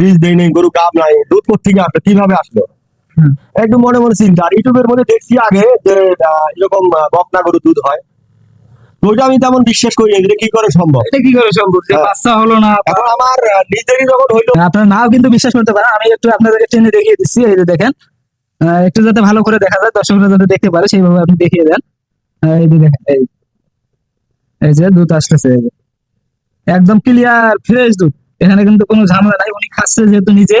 বীজ দেই নেই গরু গাব নাই দুধ কোথেকে আসলো কীভাবে আসলো। একটু মনে মনে চিন্তা আর ইউটিউবের মধ্যে দেখছি আগে যে এরকম বকনা গরু দুধ হয়। ওইটা আমি তেমন বিশ্বাস করি এটা কি করে সম্ভব? এটা কি করে সম্ভব? যে হ্যাঁ। বাচ্চা হলো না এখন আমার নিজেরই যখন হইল আপনারা নাও কিন্তু বিশ্বাস করতে পারেন আমি একটু আপনাদেরকে টেনে দেখিয়ে দিচ্ছি এই যে দেখেন। আহ, একটু যাতে ভালো করে দেখা যায় দর্শকরা যাতে দেখতে পারে সেইভাবে আপনি দেখিয়ে দেন। এই যে দেখেন এই এই যে দুধ আসতেছে একদম ক্লিয়ার ফ্রেশ দুধ। এখানে কিন্তু কোনো ঝামেলা নাই। উনি খাচ্ছে যেহেতু নিজে।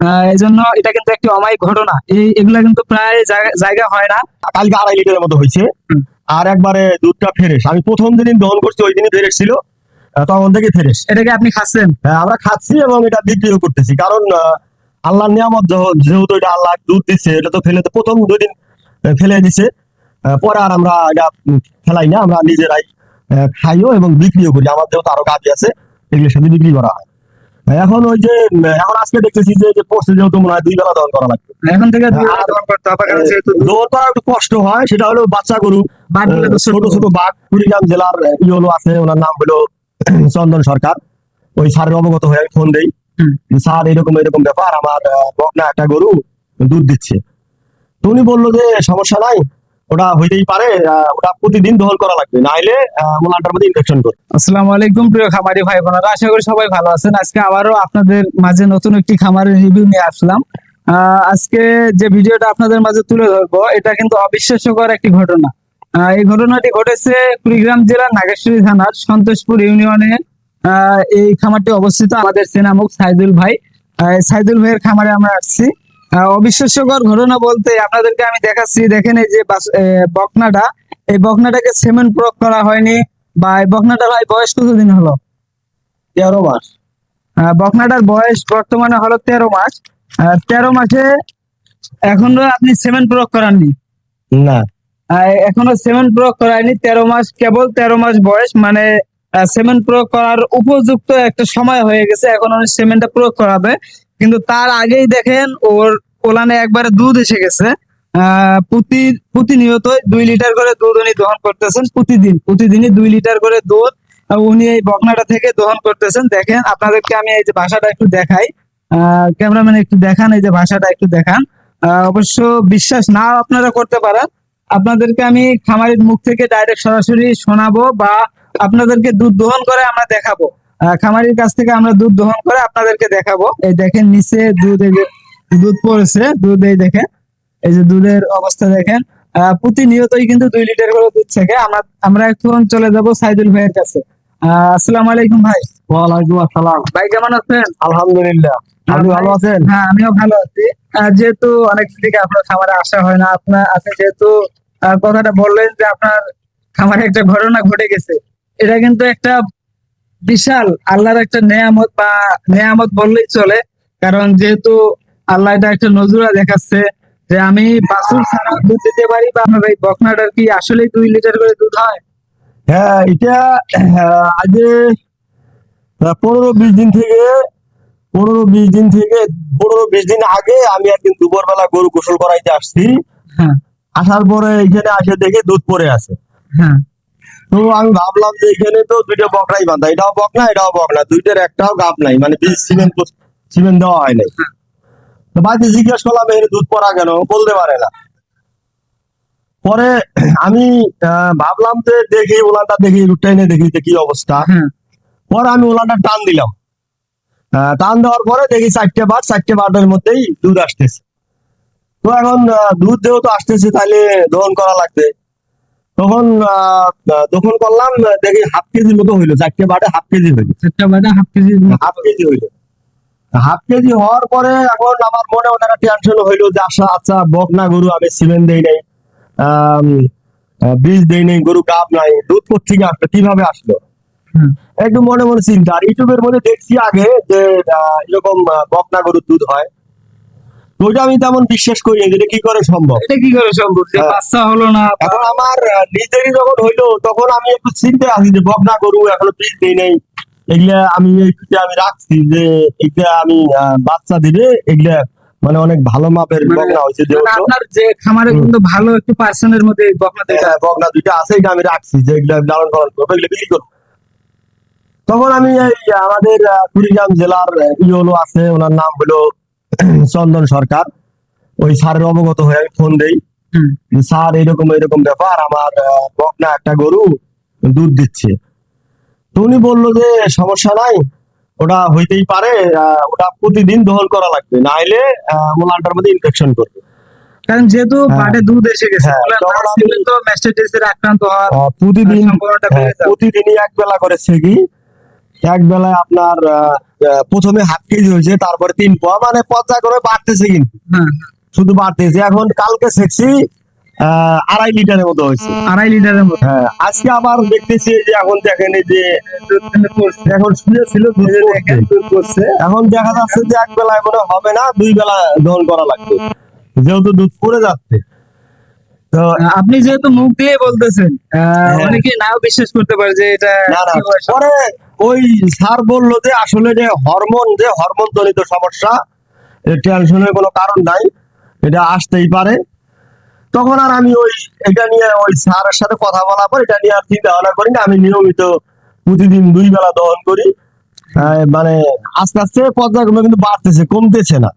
আহ, এই জন্য এটা কিন্তু একটি অমায়িক ঘটনা। এই এগুলা কিন্তু প্রায় জায়গা- জায়গা হয় না। কালকে আড়াই লিটারের মতো হয়েছে। আর একবারে দুধটা ফেরেস আমি প্রথম যেদিন দহন করছি ওই দিনই ফেরেস ছিল। তখন থেকে ফেরেস এটাকে আপনি খাচ্ছেন? হ্যাঁ, আমরা খাচ্ছি এবং এটা বিক্রিও করতেছি। কারণ আহ, আল্লাহর নিয়ামত যহ- যেহেতু এটা আল্লাহ দুধ দিচ্ছে এটা তো ফেলে প্রথম দুই দিন ফেলে দিছে। পরে আর আমরা এটা ফেলাই না। আমরা নিজেরাই খাইও এবং বিক্রিও করি। আমার যেহেতু আরও গাভি আছে এগুলোর সাথে বিক্রি করা হয়। এখন ওই যে এখন আজকে দেখতেছি যে যে পড়ছে যেহেতু মনে হয় দুই বেলা দহন করা লাগবে। এখন থেকে দুই বেলা দহন করতে হবে কারণ যেহেতু দহন করা একটু কষ্ট হয় সেটা হলো বাচ্চা গরু। ছোট ছোট বাঘ। কুড়িগ্রাম জেলার ই হলো আছে ওনার নাম হলো চন্দন সরকার। ওই স্যারের অবগত হয়ে আমি ফোন দেই। স্যার এরকম এরকম ব্যাপার আমার বকনা একটা গরু দুধ দিচ্ছে। তো উনি বলল যে সমস্যা নাই ওটা হইতেই পারে ওটা প্রতিদিন করা লাগবে মধ্যে ইনফেকশন আসসালামু আলাইকুম প্রিয় খামারি ভাই বোনেরা, আশা করি সবাই ভালো আছেন। আজকে আবারও আপনাদের মাঝে নতুন একটি খামারের রিভিউ নিয়ে আসলাম। আজকে যে ভিডিওটা আপনাদের মাঝে তুলে ধরবো, এটা কিন্তু অবিশ্বাস্যকর একটি ঘটনা। এই ঘটনাটি ঘটেছে কুড়িগ্রাম জেলার নাগেশ্বরী থানার সন্তোষপুর ইউনিয়নে। এই খামারটি অবস্থিত আমাদের সেনামুখ সাইদুল ভাই। সাইদুল ভাইয়ের খামারে আমরা আসছি। অবিশ্বাস্যকর ঘটনা বলতে আপনাদেরকে আমি দেখাচ্ছি দেখেন এই যে বকনাটা। এই বকনাটাকে সিমেন্ট প্রয়োগ করা হয়নি বা এই বকনাটার ভাই বয়স কতদিন হলো? তেরো মাস। আহ, বকনাটার বয়স বর্তমানে হলো তেরো মাস। তেরো মাসে এখনও আপনি সিমেন্ট প্রয়োগ করাননি? না। এখনও সিমেন্ট প্রয়োগ করায়নি তেরো মাস কেবল তেরো মাস বয়স। মানে সিমেন্ট প্রয়োগ করার উপযুক্ত একটা সময় হয়ে গেছে এখন সিমেন্টটা প্রয়োগ করাবে। কিন্তু তার আগেই দেখেন ওর ওলানে একবারে দুধ এসে গেছে। প্রতি প্রতিনিয়ত দুই লিটার করে দুধ উনি দহন করতেছেন, প্রতিদিন, প্রতিদিনই দুই লিটার করে দুধ উনি এই বকনাটা থেকে দহন করতেছেন। দেখেন, আপনাদেরকে আমি এই যে ভাষাটা একটু দেখাই। ক্যামেরাম্যান একটু দেখান, এই যে ভাষাটা একটু দেখান। অবশ্য বিশ্বাস না আপনারা করতে পারেন। আপনাদেরকে আমি খামারের মুখ থেকে ডাইরেক্ট সরাসরি শোনাবো বা আপনাদেরকে দুধ দহন করে আমরা দেখাবো। খামারির কাছ থেকে আমরা দুধ দহন করে আপনাদেরকে দেখাবো। এই দেখেন, নিচে দুধ দুধ পড়েছে দুধ এই দেখেন এই যে দুধের অবস্থা দেখেন। প্রতিনিয়তই কিন্তু দুই লিটার করে দুধ থেকে। আমরা আমরা এখন চলে যাব সাইদুল ভাইয়ের কাছে। আসসালামু আলাইকুম ভাই। ওয়ালাইকুম আসসালাম। ভাই কেমন আছেন? আলহামদুলিল্লাহ। আপনি ভালো আছেন? হ্যাঁ আমিও ভালো আছি। যেহেতু অনেক থেকে আপনার খামারে আসা হয় না আপনার আপনি যেহেতু কথাটা বললেন যে আপনার খামারে একটা ঘটনা ঘটে গেছে। এটা কিন্তু একটা বিশাল আল্লাহর একটা নেয়ামত বা নেয়ামত বললেই চলে। কারণ যেহেতু আল্লাহ এটা একটা নজুরা দেখাচ্ছে যে আমি বাছুর ছাড়া দুধ দিতে পারি বা আমার এই বকনাটার কি আসলে দুই লিটার করে দুধ হয়? হ্যাঁ এটা আজ পনেরো বিশ দিন থেকে পনেরো বিশ দিন থেকে পনেরো বিশ দিন আগে আমি একদিন দুপুর বেলা গরু গোসল করাইতে আসছি। হ্যাঁ। আসার পরে এখানে আসে দেখি দুধ পড়ে আছে। হ্যাঁ। তো আমি ভাবলাম যে এখানে তো দুইটা বকরাই বাঁধা। এটাও বকনা এটাও বকনা। দুইটার একটাও গাপ নাই মানে সিমেন্ট সিমেন্ট দেওয়া হয় নাই। তো বাড়িতে জিজ্ঞেস করলাম এখানে দুধ পড়া কেন? বলতে পারে না। পরে আমি ভাবলাম যে দেখি ওলানটা দেখি রুটটা এনে দেখি যে কি অবস্থা। পরে আমি ওলানটা টান দিলাম। টান দেওয়ার পরে দেখি চারটে বার চারটে বারের মধ্যেই দুধ আসতেছে। তো এখন দুধ যেহেতু আসতেছে তাহলে দহন করা লাগবে। তখন দহন করলাম দেখি হাফ কেজি মতো হইল চারটে বারে হাফ কেজি হইল। চারটে বাজে হাফ কেজি হাফ কেজি হইল। হাফ কেজি হওয়ার পরে এখন আমার মনে অনেক টেনশন হইল যে আচ্ছা আচ্ছা বকনা গরু আমি সিমেন্ট দেই নাই। বীজ দেই নাই গরু গাব নাই দুধ কোথেকে আসলো কীভাবে আসলো। একটু মনে মনে চিন্তা। আর ইউটিউবের মধ্যে দেখছি আগে যে এরকম বকনা গরুর দুধ হয়। ওইটা আমি তেমন বিশ্বাস করি না এটা কি করে সম্ভব। এটা কি করে সম্ভব? যে হ্যাঁ। বাচ্চা হলো না। এখন আমার নিজেরই যখন হইল তখন আমি একটু চিন্তা আছি যে বকনা গরু এখনও বীজ দেই নাই। এগুলা আমি আমি রাখছি যে এগুলা আমি বাচ্চা দিলে এগুলা মানে অনেক ভালো মাপের মানে- বকনা হয়েছে মানে যেহেতু আপনার যে খামারে কিন্তু ভালো একটু পার্সেন্টের মধ্যে বকনা দুইটা হ্যাঁ, বকনা দুইটা আছে এটা আমি রাখছি যে এগুলা লালন পালন করব এগুলা বিক্রি করব। তখন আমি এই আমাদের কুড়িগ্রাম জেলার ইওলো আছে ওনার নাম হলো চন্দন সরকার। ওই স্যারের অবগত হয়ে আমি ফোন দেই। স্যার এরকম এরকম ব্যাপার আমার বকনা একটা গরু দুধ দিচ্ছে। উনি বলল যে সমস্যা নাই ওটা হইতেই পারে ওটা প্রতিদিন দহন করা লাগবে নাইলে মোলানটার মধ্যে ইনফেকশন করবে। কারণ যেহেতু হ্যাঁ। বাটে দুধ এসে গেছে হ্যাঁ, না তো ম্যাস্টাইটিসের আক্রান্ত হওয়ার প্রতিদিন হ্যাঁ, যাবে। প্রতিদিনই এক বেলা করে সেগি এক বেলায় আপনার প্রথমে হাফ কেজি হয়েছে তারপরে তিন পোয়া মানে পর্যায় করে বাড়তেছে কিন্তু। শুধু বাড়তেছে এখন কালকে সেকছি আড়াই লিটারের মতো হয়েছে। আড়াই লিটারের মতো। হ্যাঁ আজকে আবার দেখতেছি যে এখন দেখেন এই যে। এখন শুয়েছিল করছে এখন দেখা যাচ্ছে যে এক বেলায় মনে হবে না দুই বেলা দহন করা লাগবে। যেহেতু দুধ পড়ে যাচ্ছে। তো আপনি যেহেতু মুখ দিয়ে বলতেছেন হ্যাঁ। অনেকে নাও বিশ্বাস করতে পারে যে এটা পরে ওই স্যার বলল যে আসলে যে হরমোন যে হরমোন জনিত সমস্যা টেনশনের কোনো কারণ নাই। এটা আসতেই পারে। তখন আর আমি ওই এটা নিয়ে ওই স্যারের সাথে কথা বলার পর এটা নিয়ে আর চিন্তা ভাবনা করি না আমি নিয়মিত প্রতিদিন দুই বেলা দহন করি। মানে আস্তে আস্তে পর্যায়ক্রমে কিন্তু বাড়তেছে কমতেছে না।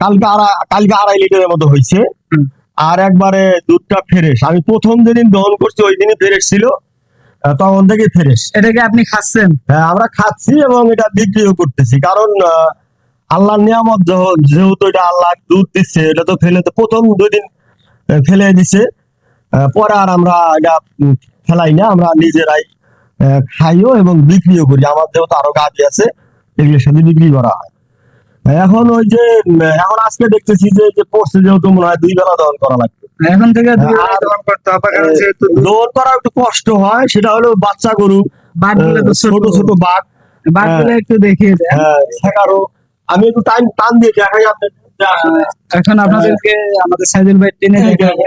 কালকে কালকে আড়াই লিটারের মতো হয়েছে। আর একবারে দুধটা ফ্রেশ। আমি প্রথম যেদিন দহন করছি ওই দিনই ফ্রেশ ছিল। তখন থেকে ফ্রেশ। এটাকে আপনি খাচ্ছেন? হ্যাঁ আমরা খাচ্ছি এবং এটা বিক্রিও করতেছি। কারণ আল্লাহর নিয়ামত যেহ- যেহেতু এটা আল্লাহ দুধ দিচ্ছে এটা তো ফেলে তো প্রথম দুই দিন ফেলে দিছে। পরে আর আমরা এটা ফেলাই না আমরা নিজেরাই খাইও এবং বিক্রিও করি। আমার যেহেতু আরও গাছ আছে এগুলোর সাথে বিক্রি করা হয়। এখন ওই যে এখন আজকে দেখতেছি যে যে পড়ছে যেহেতু মনে হয় দুই বেলা দহন করা লাগবে। এখন থেকে দহন করা একটু কষ্ট হয় সেটা হলো বাচ্চা গরু। ছোট ছোট বাঘ। বাটগুলো একটু দেখিয়ে দেন। হ্যাঁ আমি একটু টাইম টান দিয়ে দেখাই আপনার আহ, এখন আপনাদেরকে আমাদের সাইদুল ভাই টেনে দেখাবে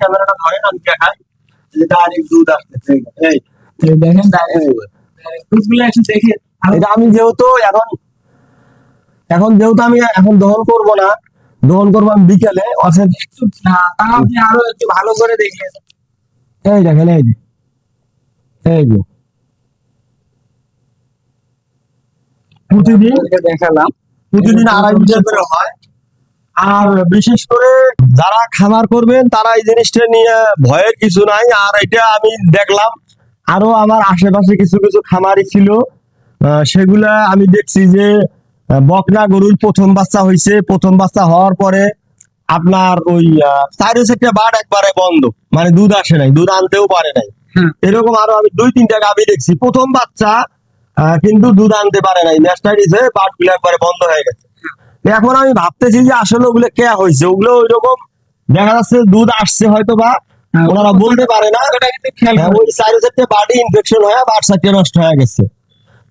ক্যামেরাটা ধরেন আমি দেখাই। যেটা আর দুধ আসতেছে এই দেখেন। দুধগুলো একটু দেখে এটা আমি যেহেতু এখন এখন যেহেতু আমি এখন দহন করব না দহন করব আমি বিকেলে না, তাও আপনি আরও একটু ভালো করে দেখিয়ে দেন। এই দেখেন এই যে এই যে। প্রতিদিন? দেখালাম। প্রতিদিন আড়াই লিটার করে হয়। আর বিশেষ করে যারা খামার করবেন তারা এই জিনিসটা নিয়ে ভয়ের কিছু নাই। আর এটা আমি দেখলাম আরও আমার আশেপাশে কিছু কিছু খামারই ছিল। সেগুলা আমি দেখছি যে বকনা গরুর প্রথম বাচ্চা হয়েছে প্রথম বাচ্চা হওয়ার পরে আপনার ওই চার একটা বাট একবারে বন্ধ। মানে দুধ আসে নাই দুধ আনতেও পারে নাই। এরকম আরও আমি দুই তিনটা গাভি দেখছি। প্রথম বাচ্চা কিন্তু দুধ আনতে পারে নাই। ম্যাস্টাইটিস হয়ে বাটগুলো একবারে বন্ধ হয়ে গেছে। এখন আমি ভাবতেছি যে আসলে ওগুলো কে হয়েছে? ওগুলো ওই রকম দেখা যাচ্ছে দুধ আসছে হয়তো বা হ্যাঁ, ওনারা বলতে পারে না। হ্যাঁ। ওই চারি চারটে বাড়ি ইনফেকশন হয়ে চারটে নষ্ট হয়ে গেছে।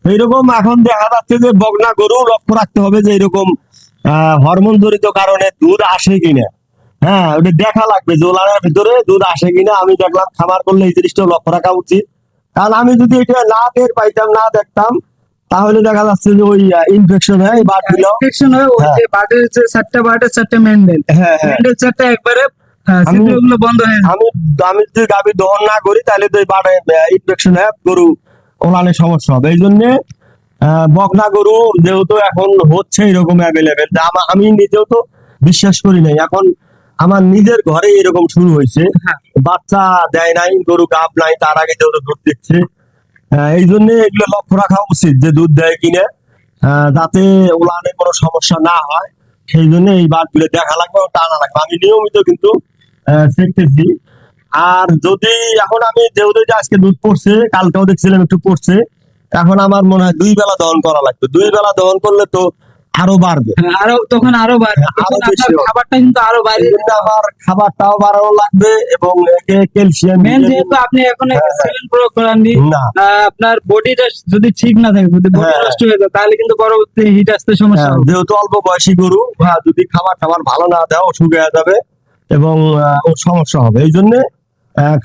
এইরকম এখন দেখা যাচ্ছে যে বগনা গরু লক্ষ্য রাখতে হবে যে এরকম হরমোন জড়িত কারণে দুধ আসে কিনা। হ্যাঁ ওটা দেখা লাগবে যে ওলানের ভিতরে দুধ আসে কিনা। আমি দেখলাম খামার করলে এই জিনিসটা লক্ষ্য রাখা উচিত। কারণ আমি যদি এটা না টের পাইতাম না দেখতাম তাহলে দেখা যাচ্ছে যে ওই ইনফেকশন হয়ে গুলো। ইনফেকশন হয় ওই হ্যাঁ। যে যে চারটা চারটা মেন্ডেল হ্যাঁ হ্যাঁ। মেন্ডেল চারটা একবারে আমি- আমি যদি গাভি দহন না করি তাহলে তো বাড়ে ইনফেকশন হয় গরু সমস্যা হবে। এই জন্য বকনা গরু যেহেতু এখন হচ্ছে এরকম অ্যাভেলেবেল আমি নিজেও তো বিশ্বাস করি নাই। এখন আমার নিজের ঘরে এরকম শুরু হয়েছে। হ্যাঁ। বাচ্চা দেয় নাই গরু গাব নাই তার আগে যেহেতু দুধ দিচ্ছে এই জন্য এগুলো লক্ষ্য রাখা উচিত যে দুধ দেয় কিনা। যাতে ওলানে কোনো সমস্যা না হয়। সেই জন্য এই বাটগুলো দেখা লাগবে টানা লাগবে। আমি নিয়মিত কিন্তু আহ, দেখতেছি। আর যদি এখন আমি যেহেতু আজকে দুধ পড়ছে কালকেও দেখছিলাম একটু পড়ছে এখন আমার মনে হয় দুই বেলা দহন করা লাগতো দুই বেলা দহন করলে তো আরও বাড়বে। হ্যাঁ, আরও তখন আরও বাড়বে। হবে। খাবারটা কিন্তু আরও বাড়বে। আবার খাবারটাও বাড়ানো লাগবে এবং ক্যালসিয়াম মেন যেহেতু আপনি এখন হ্যাঁ, হ্যাঁ। প্রয়োগ করাননি আপনার বডিটা যদি ঠিক না থাকে যদি বডি হ্যাঁ। নষ্ট হয়ে। যায় তাহলে কিন্তু পরবর্তী হিট আসতে সমস্যা হ্যাঁ, হবে। যেহেতু অল্প বয়সী গরু হ্যাঁ, যদি খাবার টাবার ভালো না দেয় অসুখ হয়ে যাবে এবং সমস্যা হবে। এই জন্য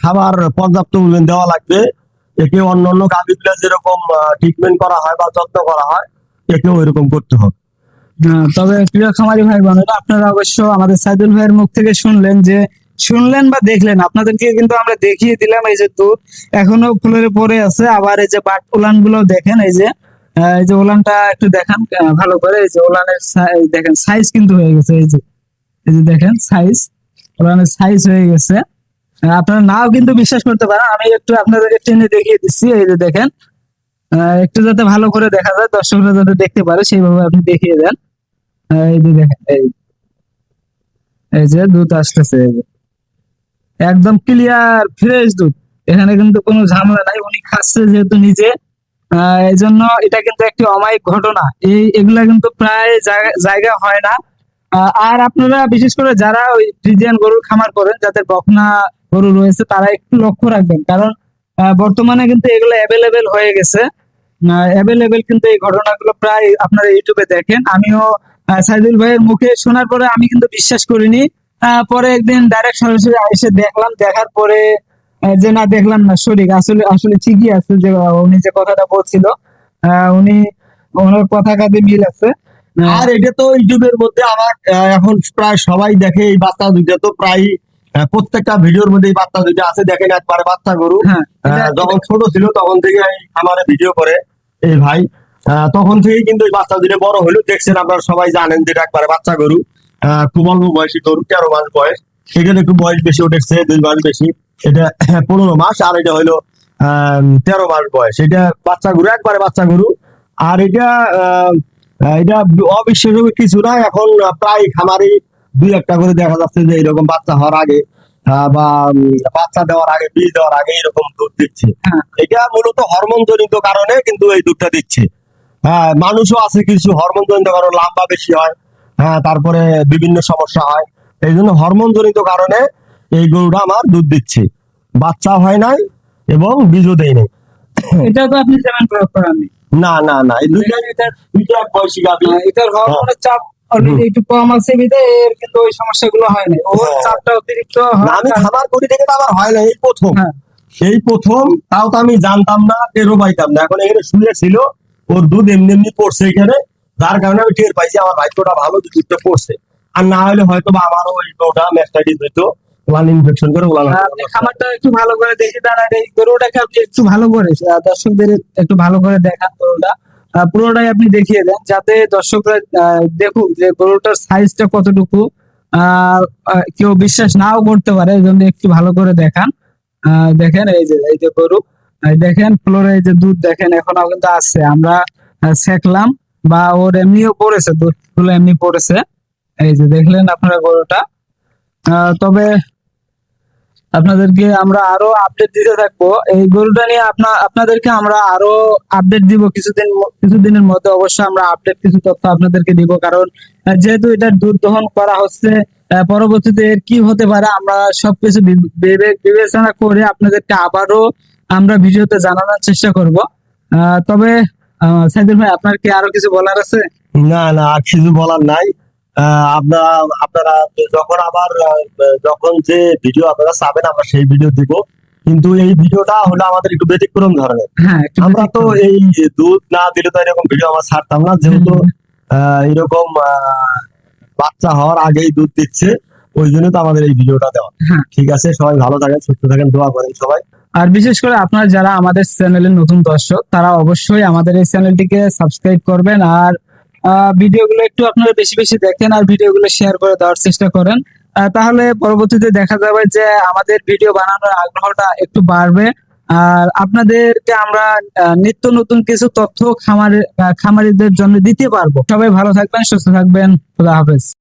খাবার পর্যাপ্ত দেওয়া লাগবে। একে অন্য অন্য গাভীগুলো যেরকম ট্রিটমেন্ট করা হয় বা যত্ন করা হয় একেও এরকম করতে হবে। হ্যাঁ, তবে প্রিয় খামারি ভাই বোনেরা, আপনারা অবশ্য আমাদের সাইদুল ভাইয়ের মুখ থেকে শুনলেন যে, শুনলেন বা দেখলেন, আপনাদেরকে কিন্তু আমরা দেখিয়ে দিলাম এই যে দুধ এখনও ফুলের পরে আছে। আবার এই যে বাট উলানগুলো দেখেন, এই যে এই যে উলানটা একটু দেখান ভালো করে। এই যে উলানের দেখেন সাইজ কিন্তু হয়ে গেছে, এই যে এই যে দেখেন সাইজ উলানের সাইজ হয়ে গেছে। আপনারা নাও কিন্তু বিশ্বাস করতে পারেন, আমি একটু আপনাদেরকে টেনে দেখিয়ে দিচ্ছি, এই যে দেখেন। একটু যাতে ভালো করে দেখা যায়, দর্শকরা যাতে দেখতে পারে, সেইভাবে আপনি দেখিয়ে দেন। এই যে দুধ আসতেছে একদম ক্লিয়ার ফ্রেশ দুধ। এখানে কিন্তু কোনো ঝামেলা নাই, উনি খাচ্ছে যেহেতু নিজে। এই জন্য এটা কিন্তু একটি অমায়িক ঘটনা। এই, এগুলা কিন্তু প্রায় জায়গা- হয় না। আর আপনারা বিশেষ করে যারা ওই ফ্রিজিয়ান গরুর খামার করেন, যাদের বকনা গরু রয়েছে, তারা একটু লক্ষ্য রাখবেন। কারণ বর্তমানে কিন্তু এগুলো অ্যাভেলেবেল হয়ে গেছে। অ্যাভেলেবেল কিন্তু এই ঘটনাগুলো প্রায় আপনারা ইউটিউবে দেখেন। আমিও সাইদুল ভাইয়ের মুখে শোনার পরে আমি কিন্তু বিশ্বাস করিনি। পরে একদিন ডাইরেক্ট সরাসরি এসে দেখলাম দেখার পরে যে না দেখলাম না সঠিক আসলে আসলে ঠিকই আছে যে উনি যে কথাটা বলছিল উনি ওনার কথা কাজে মিল আছে। আর এটা তো ইউটিউবের মধ্যে আমার এখন প্রায় সবাই দেখে এই বাচ্চা দুইটা তো প্রায় প্রত্যেকটা ভিডিওর মধ্যে এই বাচ্চা দুইটা আছে দেখেন একবারে বাচ্চা গরু। হ্যাঁ যখন ছোট ছিল তখন থেকে আমার ভিডিও করে এই ভাই তখন থেকেই কিন্তু এই বাচ্চা দুটো বড় হলো। দেখছেন আপনারা সবাই জানেন যেটা একবারে বাচ্চা গরু। খুব অল্প বয়সী গরু তেরো মাস বয়স। সেখানে একটু বয়স বেশি উঠেছে দুই মাস বেশি। এটা পনেরো মাস আর এটা হলো আহ, তেরো মাস বয়স। এটা বাচ্চা গরু একবারে বাচ্চা গরু। আর এটা এটা অবিশ্বাস্য কিছু না। এখন প্রায় খামারি দুই একটা করে দেখা যাচ্ছে যে এরকম বাচ্চা হওয়ার আগে আহ, বা বাচ্চা দেওয়ার আগে বীজ দেওয়ার আগে এরকম দুধ দিচ্ছে। হ্যাঁ। এটা মূলত হরমোন জনিত কারণে কিন্তু এই দুধটা দিচ্ছে। হ্যাঁ মানুষও আছে কিছু হরমোন জনিত কারণে লাম্বা বেশি হয়। হ্যাঁ তারপরে বিভিন্ন সমস্যা হয়। এই জন্য হরমোন জনিত কারণে এই গরুটা আমার দুধ দিচ্ছে। বাচ্চা হয় নাই এবং বীজও দেয় নাই। এটা তো আপনি যেমন প্রয়োগ করেননি না। না না এই দুইটা দুইটা বয়সী আহ, এটার হরমোনের চাপ অলরেডি একটু কম আছে বিধে এর কিন্তু ওই সমস্যাগুলো হয় না ওর হ্যাঁ। চাপটা অতিরিক্ত আমি খাবার করি থেকে তো আমার হয় না এই প্রথম। হ্যাঁ। এই প্রথম তাও তো আমি জানতাম না টেরও পাইতাম না। এখন এখানে শুয়ে ছিল ওর দুধ এমনি এমনি পড়ছে এখানে যার কারণে আমি টের পাইছি আমার ভাইপোটা ভালো দুধটা পড়ছে। আর না হলে হয়তো বা আমারও ওই ওটা ম্যাস্টাইটিস হইতো ওলান ইনফেকশন করে আহ, খামারটা একটু ভালো করে দেখে গরুটাকে আপনি একটু ভালো করে দর্শকদের একটু ভালো করে দেখান গরুটা। পুরোটাই আপনি দেখিয়ে দেন যাতে দর্শকরা দেখুক যে গরুটার সাইজটা কতটুকু কেউ বিশ্বাস নাও করতে পারে এই জন্য একটু ভালো করে দেখান। আহ, দেখেন এই যে এই যে গরু। দেখেন, ফ্লোরে যে দুধ দেখেন এখনও কিন্তু আছে। আমরা সেকলাম বা ওর এমনিও পড়েছে দুধ এমনি পড়েছে। এই যে দেখলেন আপনারা গরুটা। তবে আপনাদেরকে আমরা আরও আপডেট দিতে থাকব। এই গরুটা নিয়ে আপনা, আপনাদেরকে আমরা আরও আপডেট দিব কিছুদিন কিছুদিনের মধ্যে। অবশ্যই আমরা আপডেট কিছু তথ্য আপনাদেরকে দিব। কারণ যেহেতু এটার দুধ দহন করা হচ্ছে পরবর্তীতে এর কি হতে পারে আমরা সবকিছু বিবেচনা করে আপনাদেরকে আবারও আমরা ভিডিওতে জানানোর চেষ্টা করব। তবে সাইদুল ভাই আপনার কি আরও কিছু বলার আছে? না না আর কিছু বলার নাই। আপনারা আপনারা যখন আবার যখন যে ভিডিও আপনারা চাবেন আমরা সেই ভিডিও দিব। কিন্তু এই ভিডিওটা হলো আমাদের একটু ব্যতিক্রম ধরনের। হ্যাঁ আমরা তো এই দুধ না দিলে তো এরকম ভিডিও আমরা ছাড়তাম না। যেহেতু আহ, এরকম বাচ্চা হওয়ার আগেই দুধ দিচ্ছে ওই জন্য তো আমাদের এই ভিডিওটা দেওয়া। হ্যাঁ। ঠিক আছে সবাই ভালো থাকেন সুস্থ থাকেন দোয়া করেন সবাই। আর বিশেষ করে আপনারা যারা আমাদের চ্যানেলের নতুন দর্শক, তারা অবশ্যই আমাদের এই চ্যানেলটিকে সাবস্ক্রাইব করবেন আর ভিডিওগুলো একটু আপনারা বেশি বেশি দেখেন আর ভিডিওগুলো শেয়ার করে দেওয়ার চেষ্টা করেন। তাহলে পরবর্তীতে দেখা যাবে যে আমাদের ভিডিও বানানোর আগ্রহটা একটু বাড়বে। আর আপনাদেরকে আমরা নিত্য নতুন কিছু তথ্য খামার খামারিদের জন্য দিতে পারব। সবাই ভালো থাকবেন, সুস্থ থাকবেন। খুদা হাফেজ।